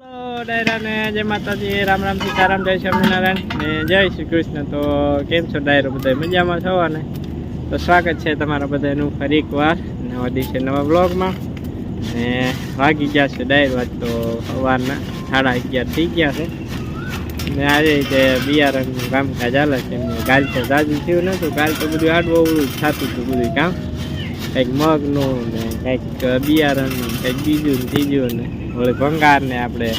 Hello ડાયરાને જય માતાજી, રામ રામ સીતારામ, જય સ્વામિનારાયણ. ને જય શ્રી કૃષ્ણ. તો કેમ છો ડાયરો બધા મજામાં છો તો સ્વાગત છે તમારા બધાનું ફરી એકવાર નવા દિવસે નવા બ્લોગમાં ને વાગી ગયા છે ડાયર વાત તો સવારના સાડા અગિયાર થઈ ગયા છે. ને આજે તે બિયારણનું કામકાજ ચાલે છે, એમને કાલ તો તાજું થયું નહોતું કાલ તો બધું આડવું અવળું જ થતું હતું બધું કામ. કંઈક મગનું ને કંઈક બિયારણનું કંઈક બીજું ને ત્રીજું ને વળી ભંગાર ને આપણે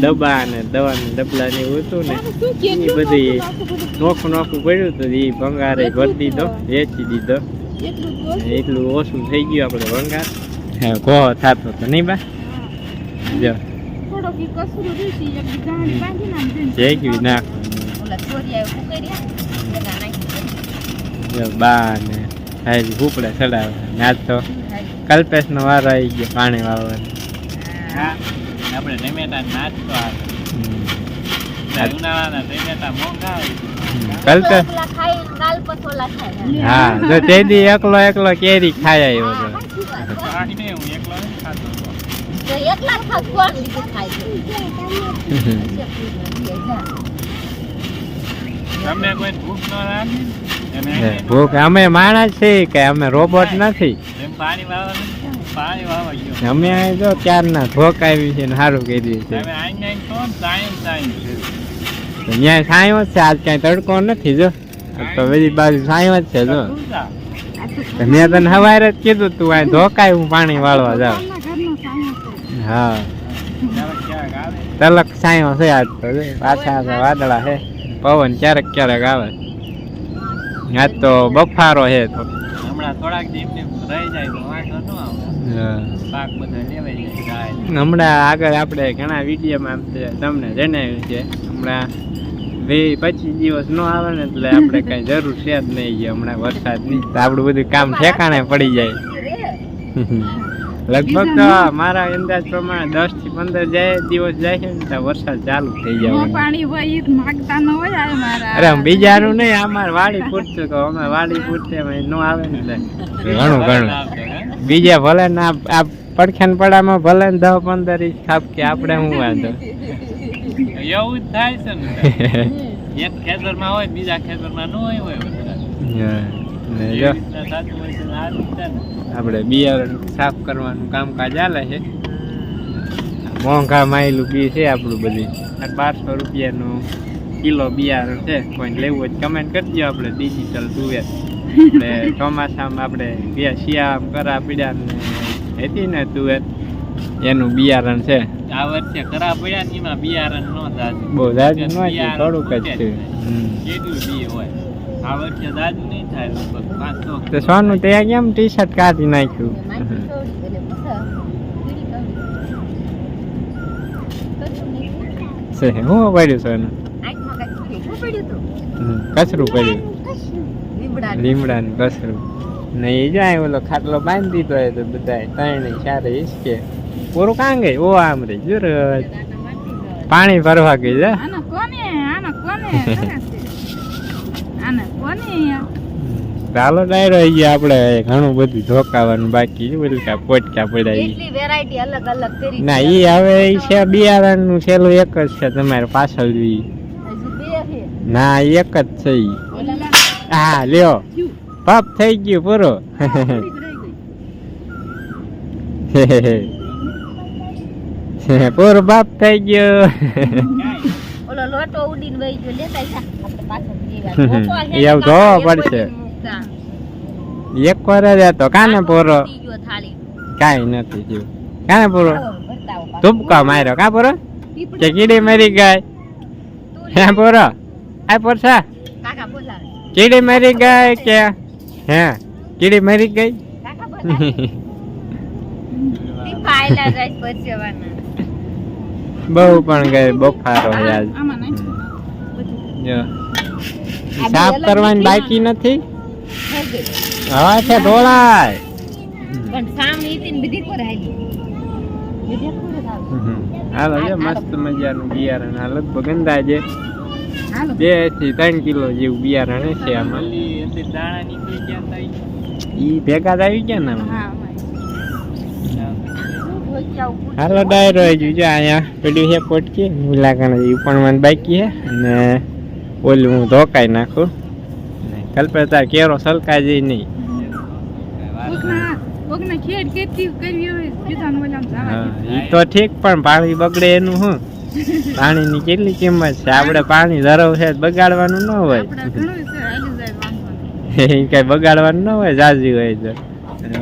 ડબ્બા ને દવાના ડબલા ને એવું હતું ને એ બધી નોખું નોખું પડ્યું હતું એ ભંગારે ભરી દીધો વેચી દીધો. એટલું ઓછું. થઈ ગયું આપણે ભંગાર. ઘો થતો તો નહીં બા. જો. જેગવી નાખો. જો બા ને સાહેબ ભૂપડે ચડાવે. ને આજ તો કલ્પેશ નો વારો આવી ગયો પાણી વાળવાનો આપણે ટમેટા નાચતો આવે ઉનાળાના ટમેટા મોંઘા હોય હા. જો તે દી એકલો એકલો કેરી ખાય આવ્યો હતો હું એકલો ખાતો તમને કોઈ ભૂખ ન લાગે? ભૂખ અમે માણસ છીએ કે અમે રોબોટ નથી. અમે જો ક્યારના ભોક આવી છે ને સારું કરી છે. ત્યાં સાયો જ છે આજ કાંઈ તડકો નથી જો. તો બધી બાજુ સાયો જ છે જો. મેં તને સવારે જ કીધું તું આ ધોકાય હું પાણી વાળવા જાઉં. હા. તલક સાંયો છે આજ તો. પાછા વાદળા છે. પવન ક્યારેક ક્યારેક આવે. આજ તો બફારો છે તો. હમણાં થોડાક દિવસ રહી જાય તો વાંધો ન આવે. હમણાં આગળ આપણે ઘણા વિડીયોમાં તમને જણાવ્યું છે. હમણાં બે પચીસ દિવસ ન આવે ને એટલે આપણે કઈ જરૂર છે જ નહીં જે હમણાં વરસાદ નહીં આપણું બધું કામ ઠેકાણે પડી જાય. લગભગ તો મારા અંદાજ પ્રમાણે દસથી પંદર જાય દિવસ જાય છે ને ત્યાં વરસાદ ચાલુ થઈ જાય પાણી હોય માગતા ન હોય અરે બીજાનું નહીં અમારે વાડી પૂરતું તો અમે વાડી પૂરતે ન આવે ને એટલે. ઘણું ઘણું. બીજા ભલે ને આ પડખ્યાન પડામાં ભલે ને દસ પંદર ઇંચ ખાપ કે આપણે હું વાંધો? એવું જ થાય છે ને. એક ખેતરમાં હોય બીજા ખેતરમાં ન હોય હોય ને જો. આપણે બિયારણ સાફ કરવાનું કામકાજ ચાલે છે. મોંઘા માયલું બી છે આપણું બધું. બારસો રૂપિયાનું કિલો બિયારણ છે. કોઈ લેવું હોય કમેન્ટ કરજો આપણે. ડિજિટલ તુવેર એટલે ચોમાસામાં આપણે બે શિયાળામાં કરા પીડ્યા ને હતી ને તુવેર એનું બિયારણ છે. આ વર્ષે કરા પડ્યા ને એમાં બિયારણ નો દાદુ બહુ જાજુ નો છે થોડુંક જ છે. કેટલું બી હોય. આ વર્ષે દાદુ નહીં થાય લગભગ પાંચસો તો સોનું તે કેમ ટી શર્ટ કાઢી નાખ્યું? છે હું પડ્યું સોનું? કચરું પડ્યું. લીમડાનું. કસરું ને એ જાય ઓલો ખાટલો બાંધી દીધો હોય તો બધા ત્રણ ચારે ઈસકે પૂરું કાં ગઈ? ઓ આમ રે જુર પાણી ભરવા ગઈ જા આને કોને? આને કોને? આને કોને ચાલો ડાયરો આવી ગયા આપણે. ઘણું બધું ધોકાવાનું બાકી ઉલકા પોટકા પડ્યા એટલી વેરાયટી અલગ અલગ કરી ના એ હવે છે બિયારણનું છેલ્લું એક જ છે તમારે પાછળ ઈ. હજુ બે છે. ના એક જ છે. હા લ્યો પાપ થઈ ગયું પૂરું પૂરું બાપ થઈ ગયો ઓલો લોટો ઉડીને વહી ગયો લેતા આપણે પાછો ધોવો પડશે. એક વાર જ હતો કાને પૂરો કાઈ નથી ગયું કાને પૂરો. તુબકા માર્યો કા પૂરો કે કીડી મરી ગઈ હે પૂરો આ પૂરસા કીડી મરી ગઈ કે હે? કીડી મરી ગઈ. બહુ પણ ગઈ બફારો છે જો. સાફ કરવાની બાકી નથી. હવા છે ઢોળાય પણ સામે મસ્ત મજાનું બિયારણ. આ લગભગ અંદાજે હાલો બેથી ત્રણ કિલો જેવું બિયારણ હશે આમાં. ઈ. ભેગા આવી ગયા ને? હાલો ડાયરો હજુ જો અહીંયા પેલી છે પોટકી મુલાકાત એ પણ મને બાકી છે અને ઓલું હું ધોકાઈ નાખું. કલ્પે કલ્પેતા કેરો સલકાય જઈ નહીં. હા, તો ઠીક પણ પાણી બગડે એનું શું પાણીની કેટલી કિંમત છે? આપણે પાણી ધરવ છે બગાડવાનું ન હોય. એ કઈ બગાડવાનું ન હોય જાજી હોય તો.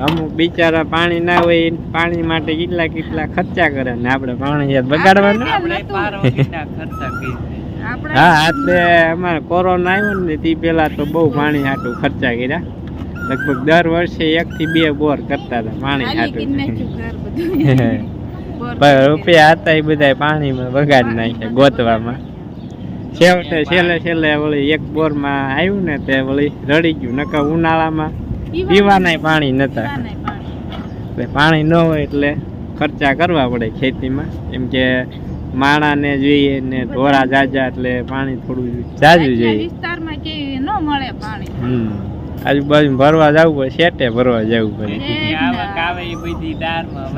અમુક બિચારા પાણી ના હોય પાણી માટે કેટલા કેટલા ખર્ચા કરે ને આપણે પાણી બગાડવાનું? આપણે પારવતીના ખર્ચા કરી. આપણે હા એટલે અમારે કોરોના આવ્યો ને તે પેલા તો બહુ પાણી હાટું ખર્ચા કર્યા. લગભગ દર વર્ષે એક થી બે બોર કરતા હતા પાણી હાટું. પણ રૂપિયા હતા એ બધા પાણીમાં બગાડી નાખ્યા ગોતવામાં. છેવટે છેલ્લે છેલ્લે વળી એક બોરમાં આવ્યું ને તે વળી રડી ગયું. નકર ઉનાળામાં પીવાનાય પાણી નતા. પાણી. એટલે પાણી ન હોય એટલે ખર્ચા કરવા પડે ખેતીમાં. એમ કે માણાને જોઈએ ને ઢોરા જાજા એટલે પાણી થોડું જાજુ જોઈએ. વિસ્તારમાં કેવી ન મળે પાણી. આજુબાજુ ભરવા જવું પડે શેટે ભરવા જવું પડે. આવક આવે એ બધી દારમાં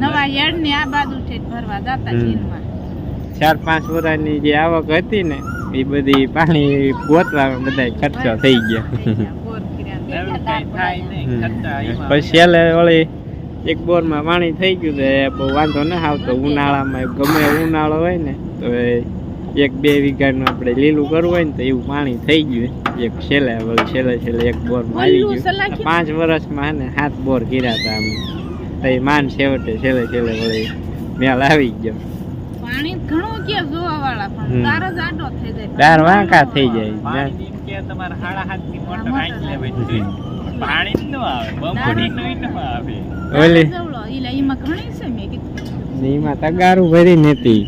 નવા યડની આ બાજુ છે ભરવા જતા ચીનમાં ચાર પાંચ વર્ષની જે આવક હતી ને એ બધી પાણી ગોતવા બધા ખર્ચો થઈ ગયા. પછી છેલ્લે વળી એક બોરમાં પાણી થઈ ગયું તો વાંધો ના આવતો. ઉનાળામાં ગમે ઉનાળો હોય ને તો એ એક બે વીઘાનું આપણે લીલું કરવું હોય ને તો એવું પાણી થઈ ગયું એક છેલ્લે છેલ્લે છેલ્લે એક બોર મારી ગયું પાંચ વર્ષમાં ને સાત બોર કર્યા હતા અમે તો એ માન છેવટે છેલ્લે છેલ્લે વળી મેળ આવી ગયો દાર વાંકા થઈ જાય ઓલી એમાં તગારું ભરી નથી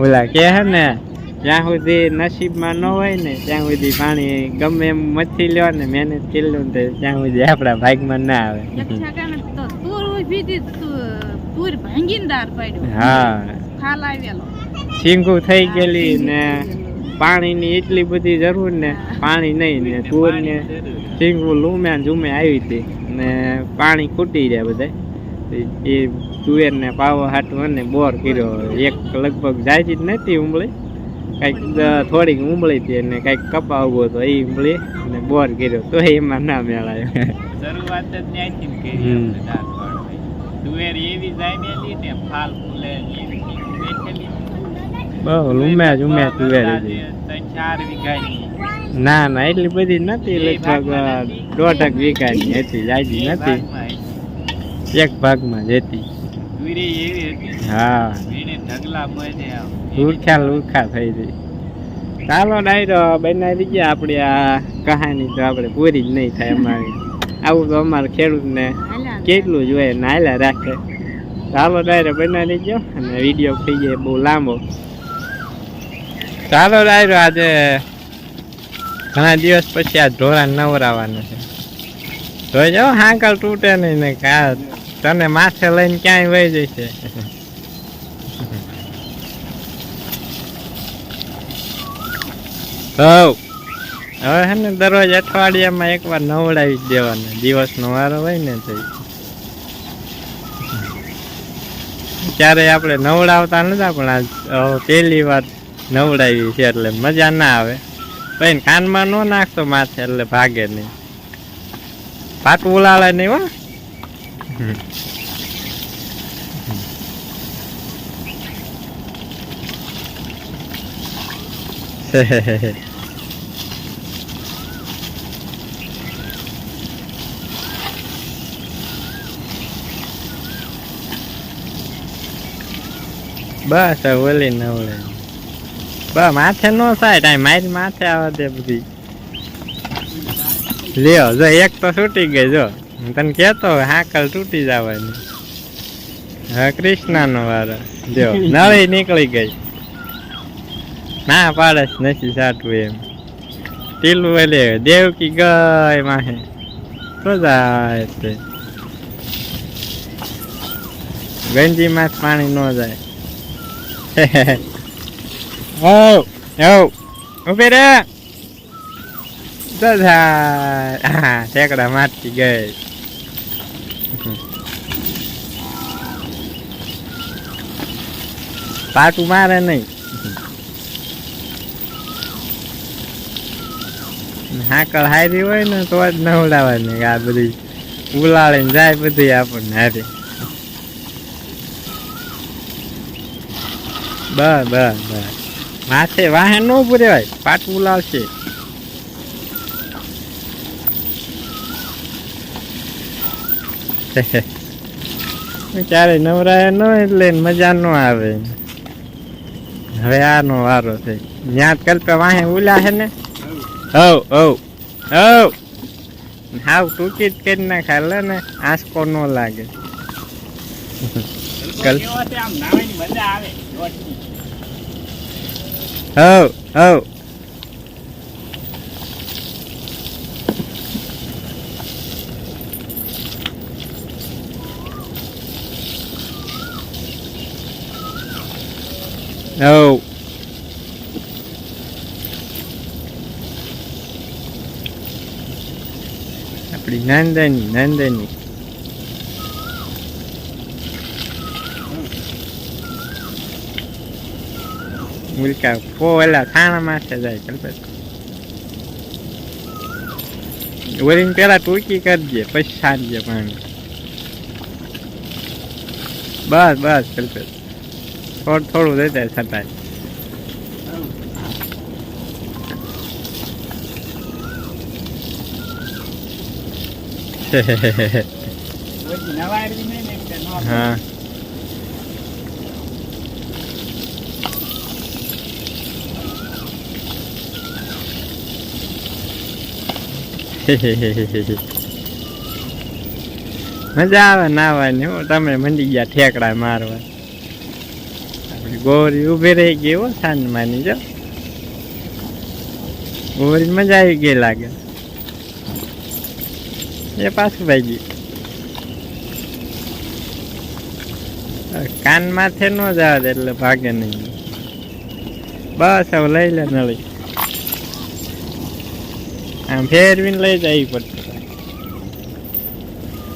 ઓલા કે હે ને જ્યાં સુધી નસીબમાં ન હોય ને ત્યાં સુધી પાણી ગમે એમ મચી લ્યો ને મહેનત કરી લો ને ત્યાં સુધી આપણા ભાગમાં ના આવે. હા. ખાલ થઈ ગયેલી ને પાણીની એટલી બધી જરૂર ને પાણી નહીં ને તુર ને સિંગું લૂમે ને ઝૂમે આવી હતી ને પાણી ખૂટી જાય બધા એ તુવેર ને પાવા હાટું અને બોર કર્યો એક લગભગ જાયતી જ નથી ઉંબળી કંઈક થોડીક ઉંબળી હતી અને કંઈક કપા ઊભો હતો એ ઉંબળી અને બોર કર્યો તો એમાં ના મેળાયો શરૂઆત જ ત્યાંથી કરી હમ. આપણે દાળ પાડવાની. તુવેર એવી જામેલી ને ફાલ ફૂલે એવી બેઠેલી. બહુ તુવેર ત્રણ ચાર વીઘાની. ના ના એટલી બધી નથી લગભગ. દોઢક વીઘાની હતી જાજી નથી એક ભાગમાં જ હતી તુરે એવી હતી. હા. એને ઢગલા આમ. લુરખા લુરખા થઈ ગઈ. ચાલો ડાયરો બનાવી ગયા આપણી આ કહાની તો આપણે પૂરી જ નહીં થાય અમારી. આવું તો અમારે ખેડૂતને ને કેટલું જોઈએ નાયલા રાખે. ચાલો ડાયરો બનાવી ગયો અને વીડિયો થઈ જાય બહુ લાંબો. ચાલો ડાયરો આજે ઘણા દિવસ પછી આ ઢોરા નવરાવાના છે. જોઈ જાઓ હાંકલ તૂટે નહીં ને કા તને માથે લઈને ક્યાંય વહી જશે? હવ હવે હે ને દરરોજ અઠવાડિયામાં એકવાર નવડાવી જ દેવાના. દિવસનો વારો હોય ને તો ક્યારે આપણે નવડાવતા નતા પણ આજ હવે પહેલી વાર નવડાવી છે એટલે મજા ના આવે. પછી કાનમાં ન નાખતો માથે એટલે ભાગે નહીં. પાટું ઉલાળે નહીં હો. બસ હવે ઓલી નવડે બસ માથે નો થાય ટાઈમ મારી માથે આવે તે બધી લ્યો જો એક તો છૂટી ગઈ જો હું તને કેતો હાકલ તૂટી જવાની. હા કૃષ્ણનો વારો. જો, નળી નીકળી ગઈ. ના પાડે નથી સાટવું એમ. ટીલું એટલે દેવકી ગઈ માહે. તો જાય તે ગંજીમાં જ પાણી ન જાય. ઓ ઓ ઊભી રે. દાદા હા ઠેકડા મારતી ગઈ. પાટું મારે નહીં. હાકળ હારી હોય ને તો જ નવડાવવાની આ બધી ઉલાળીને જાય બધી આપણને હારી. બસ બસ બસ માથે વાહે ન ઉભું રહેવાય, પાટું ઉલાળશે. ક્યારે નવરાય ન એટલે મજા ન આવે. હવે આનો વારો છે. જ્યાં કલ્પે વાહે ઉલા છે ને? હવ હવ હવ. હાવ ટૂંકી જ કરી નાખાય લે ને આંસકો ન લાગે. હવ હવ. હવ આપણી નંદની નંદની મુલકા ફો એલા થાણા માથે જાય કલ્પેશ ઓરીને પેલા ટૂંકી કરજે પછી સારીએ પાણી બસ બસ કલ્પેશ થોડું થોડું દેતા છતાંય. હા. મજા આવે નાવાની હું. તમે મંડી ગયા ઠેકડા મારવા. ગોરી ઊભી રહી ગઈ હો સાંજ માની જો. ગોરી મજા આવી ગઈ લાગે. એ પાછું ભાઈ કાન માથે ન જવા એટલે ભાગે નહીં. બસ, હવે લઈ લે નળી. આમ ફેરવીને લઈ જાય પડશે.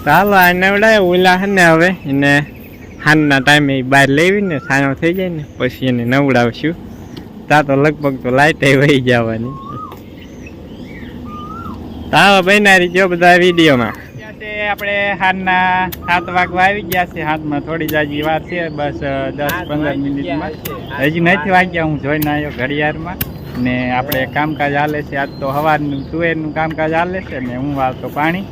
ચાલો આ નવડાય, ઓલા હે ને હવે, એને હાનના ટાઈમે બહાર લેવી ને સાયો થઈ જાય ને પછી એને નવડાવશું. તા તો લગભગ તો લાઈટ વહી જવાની. તાવા બનારી જો બધા વિડીયોમાં? આપણે હાથના સાત વાગવા આવી ગયા છે હાથમાં થોડી જાજી વાર છે બસ દસ પંદર મિનિટમાં. હજી નથી વાગ્યા હું જોઈને આવ્યો ઘડિયાળમાં. ને આપણે કામકાજ હાલે છે આજ તો સવારનું તુવેરનું કામકાજ હાલે છે ને હું વાળતો પાણી.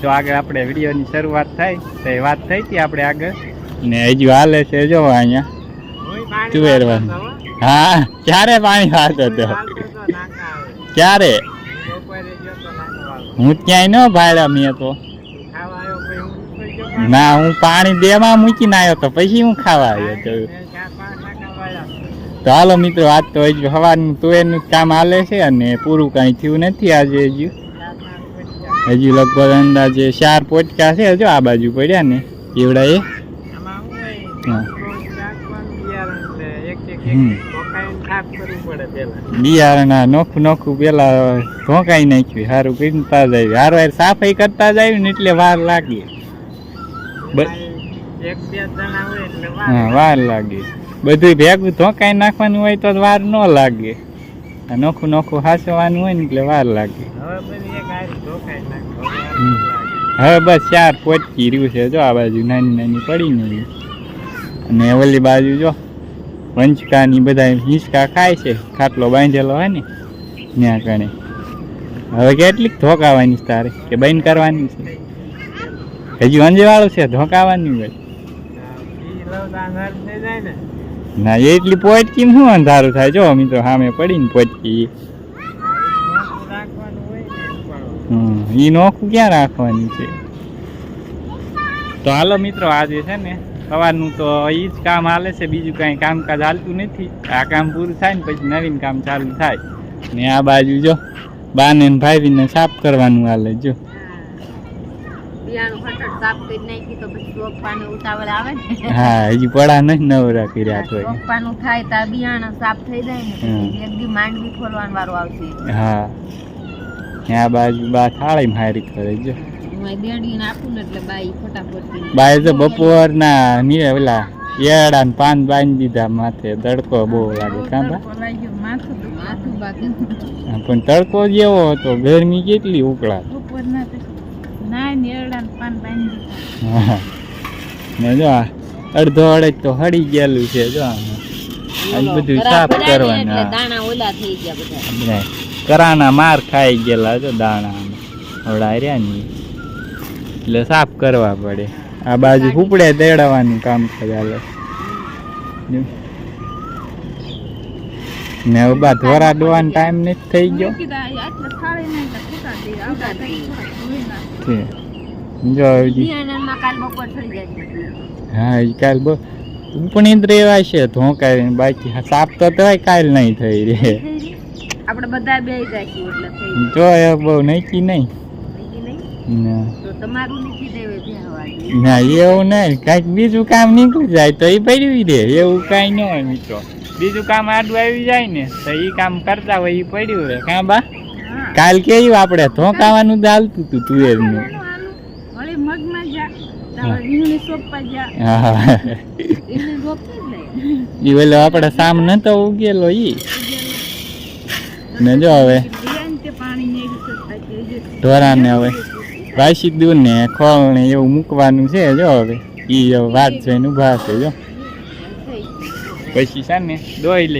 તો આગળ આપણે વિડીયોની શરૂઆત થાય તો એ વાત થઈ હતી આપણે આગળ. ને હજુ હાલે છે જો અહીંયા. તુવેરવાનું હા, ક્યારે પાણી વાળતો હતો? ક્યારે? હું ક્યાંય ન ભાડ્યા મેં તો. ના, હું પાણી દેવા મૂકીને આવ્યો તો પછી હું ખાવા આવ્યો હતો તો હાલો મિત્રો, આજ તો હજુ સવારનું તુવેરનું કામ હાલે છે અને પૂરું કાંઈ થયું નથી આજે હજુ. હજુ લગભગ અંદાજે ચાર પોચકા છે જો આ બાજુ પડ્યા ને એવડા એ. બિયારણા નોખું નોખું પેલા ઢોંકાઈ નાખ્યું સારું કરતા જાય. હારો હાર સાફાઈ કરતા જાય ને એટલે વાર લાગે. હા, વાર લાગે. બધું ભેગું ધોકાઈ નાખવાનું હોય તો વાર ન લાગે. નોખું નોખું હાસવાનું હોય ને એટલે વાર લાગે. હવે બસ ચાર પોચકી રહ્યું છે, જો આ બાજુ નાની નાની પડી ને અને ઓલી બાજુ જો વંચકાની બધા હિંચકા ખાય છે, ખાટલો બાંધેલો હોય ને, ત્યાં કણે હવે કેટલીક ધોકાવાની છે તારે, કે બંધ કરવાની છે? હજી અંજવાળું છે, ધોકાવાની હોય ના, એટલી પોચકી શું અંધારું થાય? જો મિત્રો સામે પડીને પોચકી ઈ નોખું ક્યાં રાખવાની છે? તો હાલો મિત્રો, આજે છે ને સવારનું તો એ જ કામ હાલે છે બીજું કાંઈ કામકાજ હાલતું નથી. આ કામ પૂરું થાય ને પછી નવીન કામ ચાલુ થાય. ને આ બાજુ જો બાને ને ભાઈને સાફ કરવાનું હાલે જો. હા હજી પડા નથી નવરા કર્યા તો રોપવાનું થાય તો સાફ થઈ જાય ને હમ. પછી એક દી માંડવી ખોલવાનો વારો આવશે. હા. આ બાજુ બા થાળી મારી કરે જો. આ બેડીને આપું ને એટલે બાઈ ફટાફટ બાય તો બપોરના ની ઓલા યેડા ને પાન બાંધી દીધા માથે તડકો બહુ લાગે કાં બા? પણ તડકો જેવો હતો ગરમી કેટલી ઉકળા ના જો અડધો અડધ તો હળી ગયેલું છે જો આમાં. આ બધું સાફ કરવાનું. દાણા ઓલા થઈ ગયા બધા. બધા કરાના માર ખાઈ ગયેલા જો દાણા. ઓડા રહ્યા ને ઈ. એટલે સાફ કરવા પડે. આ બાજુ ઉપડે દેડાવાનું કામ ચાલે ને હવે બા ધોરા ડોવાનો ટાઈમ નથી થઈ ગયો. હા એ કાલ બહુ ઉપણી જ રેવાય છે. ધોકાય બાકી સાફ તો તોય કાલ નહીં થઈ રે આપણે બધા બે જઈશું જો એ બહુ નહીં. નહીં? ના. ના એવું નહીં. કાંઈક બીજું કામ નીકળી જાય તો એ પડ્યું દે. એવું કાંઈ ન હોય મિત્રો. બીજું કામ આડું આવી જાય ને તો એ કામ કરતા હોય એ પડ્યું રહે. કાં બા? કાલ કેવું આપણે? ધોકાવાનું ચાલતું હતું તુવેરનું. એ ઓલો આપણે સામ નતો ઉગેલો ઈ. ને જો હવે. ઢોરાને હવે. વાસી દૂધ ને ખોળ ને એવું મૂકવાનું છે જો હવે. ઈ વાત વાત જોઈને ઊભા છે જો. પછી છે ને દોઈ લે.